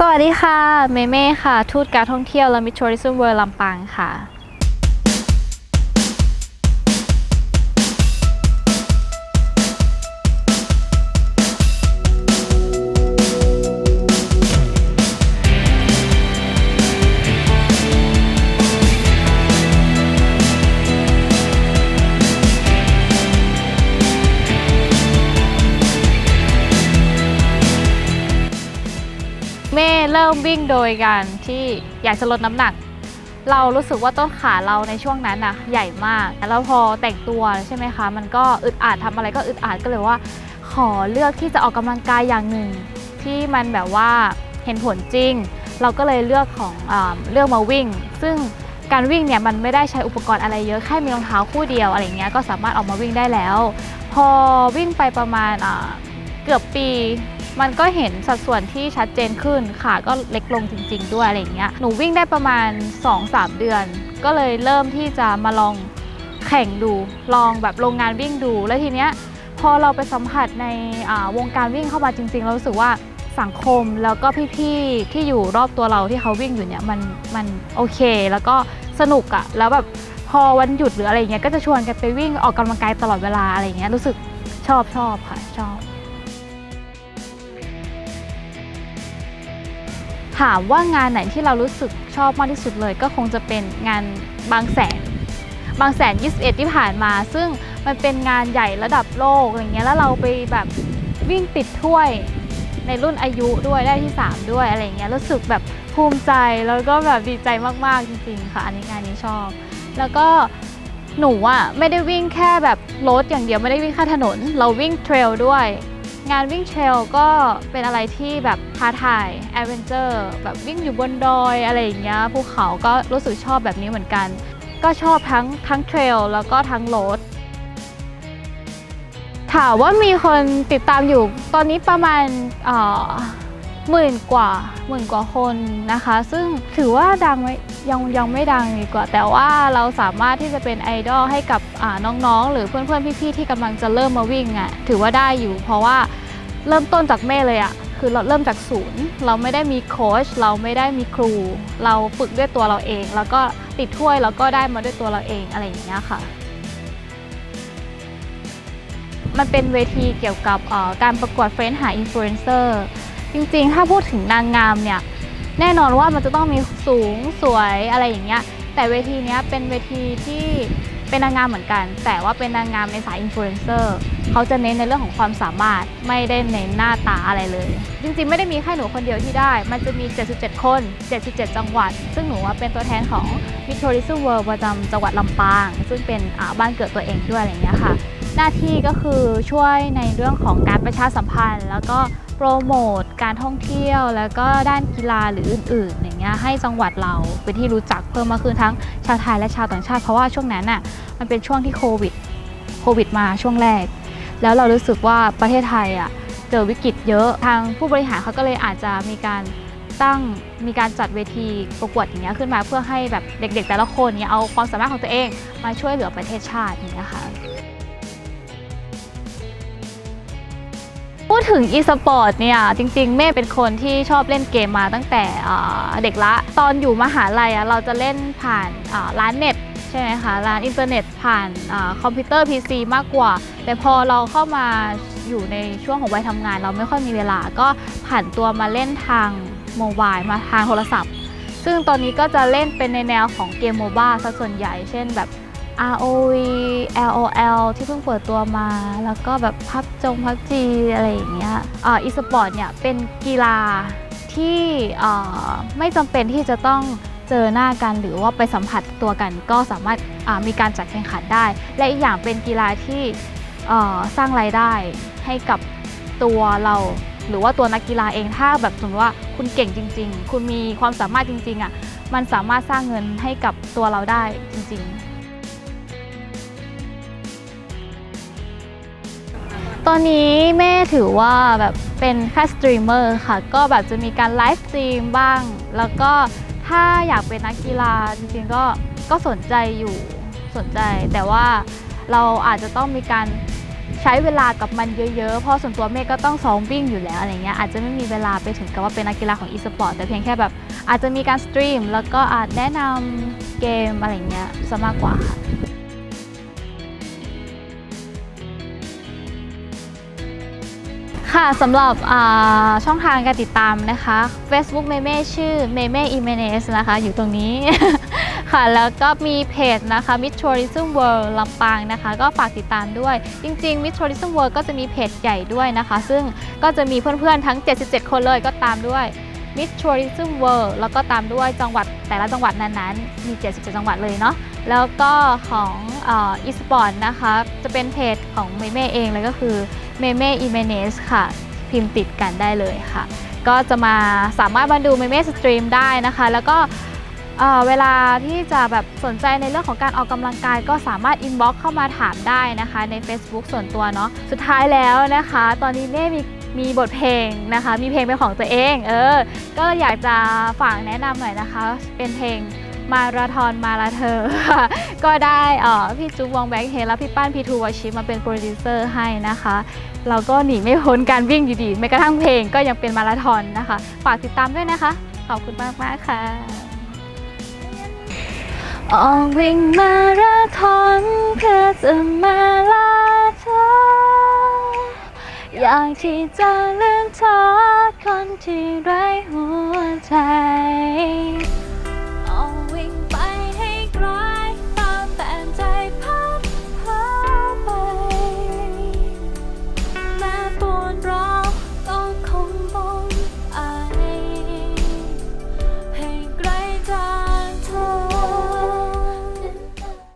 สวัสดีค่ะ เมเม่ค่ะ ทูตการท่องเที่ยวและมิชชัวริซึมเวิร์ลำปางค่ะ เม่เริ่มวิ่งโดยการที่อยากจะลดน้ำหนัก เรารู้สึกว่าต้นขาเราในช่วงนั้นน่ะใหญ่มาก แล้วพอแต่งตัวใช่ไหมคะ มันก็อึดอัดทำอะไรก็อึดอัดก็เลยว่า ขอเลือกที่จะออกกำลังกายอย่างหนึ่ง ที่มันแบบว่าเห็นผลจริง เราก็เลยเลือกของอเลือกมาวิ่ง ซึ่งการวิ่งเนี่ยมันไม่ได้ใช้อุปกรณ์อะไรเยอะแค่มีรองเท้าคู่เดียวอะไรเงี้ยก็สามารถออกมาวิ่งได้แล้ว พอวิ่งไปประมาณเกือบปี มันก็เห็นสัดส่วนที่ชัดเจนขึ้นขาก็เล็กลงจริง ๆ ด้วยอะไรอย่างเงี้ยหนูวิ่งได้ประมาณ 2-3 เดือน ก็เลยเริ่มที่จะมาลองแข่งดูลองแบบโรงงานวิ่งดู แล้วทีเนี้ยพอเราไปสัมผัสในวงการวิ่งเข้ามาจริง ๆ เรารู้สึกว่าสังคมแล้วก็พี่ๆที่อยู่รอบตัวเราที่เขาวิ่งอยู่เนี่ยมันมันโอเค แล้วก็สนุกอะแล้วแบบพอวันหยุดหรืออะไรเงี้ยก็จะชวนกันไปวิ่งออกกำลังกายตลอดเวลาอะไรเงี้ยรู้สึกชอบชอบค่ะชอบ ถามว่างานไหนที่เรารู้สึกชอบมากที่สุดเลย ก็คงจะเป็นงานบางแสน บางแสน 21 ที่ผ่านมา ซึ่งมันเป็นงานใหญ่ระดับโลกอะไรเงี้ยแล้วเราไปแบบวิ่งปิดถ้วยในรุ่นอายุด้วยได้ที่ 3 ด้วยอะไรเงี้ยรู้สึกแบบภูมิใจแล้วก็แบบดีใจมากๆจริงๆค่ะอันนี้งานนี้ชอบ แล้วก็หนูอะไม่ได้วิ่งแค่แบบรถอย่างเดียวไม่ได้วิ่งแค่ถนน เราวิ่งเทรลด้วย งานวิ่งเทรลก็เป็นอะไรที่แบบท้าทายแอดเวนเจอร์แบบวิ่งอยู่บนดอยอะไรอย่างเงี้ยภูเขาก็รู้สึกชอบแบบนี้เหมือนกัน ก็ชอบทั้งทั้งเทรลแล้วก็ทั้งโรดถามว่ามีคนติดตามอยู่ตอนนี้ประมาณอ่อ หมื่นกว่าหมื่นกว่าคนนะคะ ซึ่งถือว่าดังไหมยังยังไม่ดังดีกว่า แต่ว่าเราสามารถที่จะเป็นไอดอลให้กับน้องๆ หรือเพื่อนๆ พี่ๆ ที่กำลังจะเริ่มมาวิ่งอะถือว่าได้อยู่ เพราะว่าเริ่มต้นจากแม่เลยอะคือเราเริ่มจากศูนย์ เราไม่ได้มีโค้ชเราไม่ได้มีครู เราฝึกด้วยตัวเราเอง แล้วก็ติดถ้วยแล้วก็ได้มาด้วยตัวเราเองอะไรอย่างเงี้ยค่ะมันเป็นเวทีเกี่ยวกับการประกวดเฟรนด์หาอินฟลูเอนเซอร์ จริงๆ ถ้าพูดถึงนางงามเนี่ย แน่นอนว่ามันจะต้องมีสูงสวยอะไรอย่างเงี้ย แต่เวทีเนี้ยเป็นเวทีที่เป็นนางงามเหมือนกัน แต่ว่าเป็นนางงามในสายอินฟลูเอนเซอร์เขาจะเน้นในเรื่องของความสามารถไม่ได้เน้นหน้าตาอะไรเลย จริงๆ ไม่ได้มีแค่หนูคนเดียวที่ได้ มันจะมี 77 คน 77 จังหวัด ซึ่งหนูว่าเป็นตัวแทนของ m i t o r i s m World ประจำจังหวัดลำปาง ซึ่งเป็นบ้านเกิดตัวเองด้วยอะไรอย่างเงี้ยค่ะ หน้าที่ก็คือช่วยในเรื่องของการประชาสัมพันธ์ แล้วก็ โปรโมทการท่องเที่ยวแล้วก็ด้านกีฬาหรืออื่นๆ อย่างเงี้ยให้จังหวัดเราเป็นที่รู้จักเพิ่มมากขึ้นทั้งชาวไทยและชาวต่างชาติเพราะว่าช่วงนั้นน่ะมันเป็นช่วงที่โควิดโควิดมาช่วงแรก แล้วเรารู้สึกว่าประเทศไทยอะเจอวิกฤตเยอะทางผู้บริหารเขาก็เลยอาจจะมีการตั้งมีการจัดเวทีประกวดอย่างเงี้ยขึ้นมาเพื่อให้แบบเด็กๆ แต่ละคนเนี่ยเอาความสามารถของตัวเองมาช่วยเหลือประเทศชาติอย่างเงี้ยค่ะ ถึง e-sport เนี่ยจริงๆ เม่เป็นคนที่ชอบเล่นเกมมาตั้งแต่เด็กละ ตอนอยู่มหาลัยเราจะเล่นผ่านร้านเน็ตใช่ไหมคะร้านอินเทอร์เน็ตผ่านอคอมพิวเตอร์ PC มากกว่า แต่พอเราเข้ามาอยู่ในช่วงของวัยทำงาน เราไม่ค่อยมีเวลาก็ผ่านตัวมาเล่นทางโมบายมาทางโทรศัพท์ ซึ่งตอนนี้ก็จะเล่นเป็นในแนวของเกมโมบ้าซะส่วนใหญ่ เช่นแบบ ROV LOL ที่เพิ่งเปิดตัวมา แล้วก็แบบพับจงพับจีอะไรอย่างเงี้ยอ่าอีสปอร์ตเนี่ยเป็นกีฬาที่อ่าไม่จำเป็นที่จะต้องเจอหน้ากันหรือว่าไปสัมผัสตัวกันก็สามารถอ่ามีการจัดแข่งขันได้ และอีกอย่างเป็นกีฬาที่อ่อสร้างรายได้ให้กับตัวเรา หรือว่าตัวนักกีฬาเองถ้าแบบสมมติว่าคุณเก่งจริง ๆ คุณมีความสามารถจริงๆอะมันสามารถสร้างเงินให้กับตัวเราได้จริง ๆ ตอนนี้แม่ถือว่าแบบเป็นแค่สตรีมเมอร์ค่ะ ก็แบบจะมีการไลฟ์สตรีมบ้าง แล้วก็ถ้าอยากเป็นนักกีฬาจริงๆก็ก็สนใจอยู่สนใจ แต่ว่าเราอาจจะต้องมีการใช้เวลากับมันเยอะๆ เพราะส่วนตัวเมฆก็ต้องซ้อมวิ่งอยู่แล้วอะไรเงี้ยอาจจะไม่มีเวลาไปถึงกับว่าเป็นนักกีฬาของอีสปอร์ตแต่เพียงแค่แบบอาจจะมีการสตรีมแล้วก็อาจแนะนำเกมอะไรเงี้ยซะมากกว่า ค่ะสำหรับช่องทางการติดตามนะคะ Facebook เมเม่ชื่อเมเม่อิเมเนสนะคะ อยู่ตรงนี้ ค่ะ แล้วก็มีเพจนะคะ m i t Tourism World ลำปางนะคะ ก็ฝากติดตามด้วย จริงๆ m i t Tourism World ก็จะมีเพจใหญ่ด้วยนะคะ ซึ่งก็จะมีเพื่อนๆ ทั้ง 77 คนเลยก็ตามด้วย Mid Tourism World แล้วก็ตามด้วยจังหวัดแต่ละจังหวัดนั้นๆ มี 77 จังหวัดเลยเนาะ แล้วก็ของอีสปอร์ตนะคะ จะเป็นเพจของเมเม่เองเลยก็คือเมเม่อีเมเนสค่ะ พิมพ์ติดกันได้เลยค่ะ ก็จะมาสามารถมาดูเมเม่สตรีมได้นะคะ แล้วก็เวลาที่จะแบบสนใจในเรื่องของการออกกำลังกาย ก็สามารถอินบ็อกเข้ามาถามได้นะคะ ใน Facebook ส่วนตัวเนาะ สุดท้ายแล้วนะคะ ตอนนี้เม่มี มีบทเพลงนะคะ มีเพลงเป็นของตัวเอง เออ ก็อยากจะฝากแนะนำหน่อยนะคะ เป็นเพลงมาราทอนมาราเธอ ก็ได้พี่จุ๊บวงแบ็คเฮและพี่ป้านพีทูวชิมาเป็นโปรดิวเซอร์ให้นะคะ เราก็หนีไม่พ้นการวิ่งอยู่ดีแม้กระทั่งเพลงก็ยังเป็นมาราธอนนะคะ ฝากติดตามด้วยนะคะ ขอบคุณมากมากๆค่ะออกวิ่งมาราธอนเพื่อจะมาลาเธอ อยากที่จะลืมเธอคนที่ไร้หัวใจ